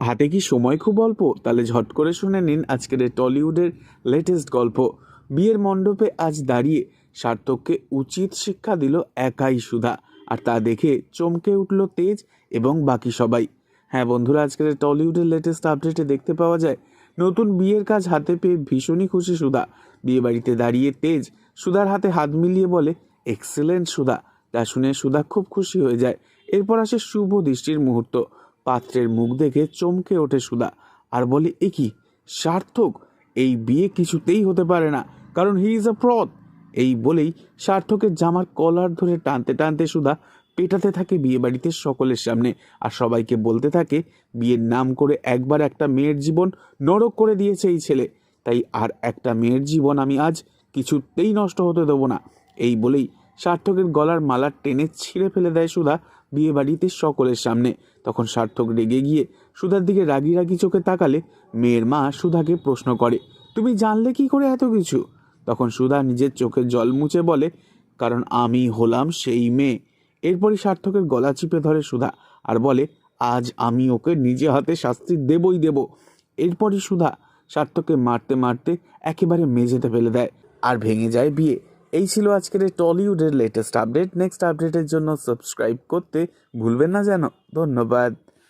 হাতে কি সময় খুব অল্প? তাহলে ঝট করে শুনে নিন আজকের টলিউডের লেটেস্ট গল্প। বিয়ের মণ্ডপে আজ দাঁড়িয়ে সার্থককে উচিত শিক্ষা দিল একাই সুধা। আর তা দেখে চমকে উঠল তেজ এবং বাকি সবাই। হ্যাঁ বন্ধুরা, আজকের টলিউডের লেটেস্ট আপডেটে দেখতে পাওয়া যায়, নতুন বিয়ের কাজ হাতে পেয়ে ভীষণই খুশি সুধা। বিয়ে বাড়িতে দাঁড়িয়ে তেজ সুধার হাতে হাত মিলিয়ে বলে এক্সেলেন্ট সুধা। তা শুনে সুধা খুব খুশি হয়ে যায়। এরপর আসে শুভ দৃষ্টির মুহূর্ত। পাত্রের মুখ দেখে চমকে ওঠে সুধা। আর বলে, এ কি, সার্থক? এই বিয়ে কিছুতেই হতে পারে না, কারণ হি ইজ আ ফ্রড এই বলেই সার্থকের জামার কলার ধরে টানতে টানতে সুধা পেটাতে থাকে বিয়ে বাড়িতে সকলের সামনে। আর সবাইকে বলতে থাকে, বিয়ের নাম করে একবার একটা মেয়ের জীবন নরক করে দিয়েছে এই ছেলে। তাই আর একটা মেয়ের জীবন আমি আজ কিছুতেই নষ্ট হতে দেবো না। এই বলেই সার্থকের গলার মালা টেনে ছিঁড়ে ফেলে দেয় সুধা বিয়ে বাড়িতে সকলের সামনে। তখন সার্থক রেগে গিয়ে সুধার দিকে রাগি রাগি চোখে তাকালে মেয়ের মা সুধাকে প্রশ্ন করে, তুমি জানলে কি করে এত কিছু? তখন সুধা নিজের চোখে জল মুছে বলে, কারণ আমি হলাম সেই মেয়ে। এরপরই সার্থকের গলা চিপে ধরে সুধা আর বলে, আজ আমি ওকে নিজে হাতে শাস্তি দেবই দেব। এরপরই সুধা সার্থককে মারতে মারতে একেবারে মেঝেতে ফেলে দেয় আর ভেঙে যায় বিয়ে। এই ছিল আজকের টলিউডের লেটেস্ট আপডেট নেক্সট আপডেটের জন্য সাবস্ক্রাইব করতে ভুলবেন না যেন। ধন্যবাদ।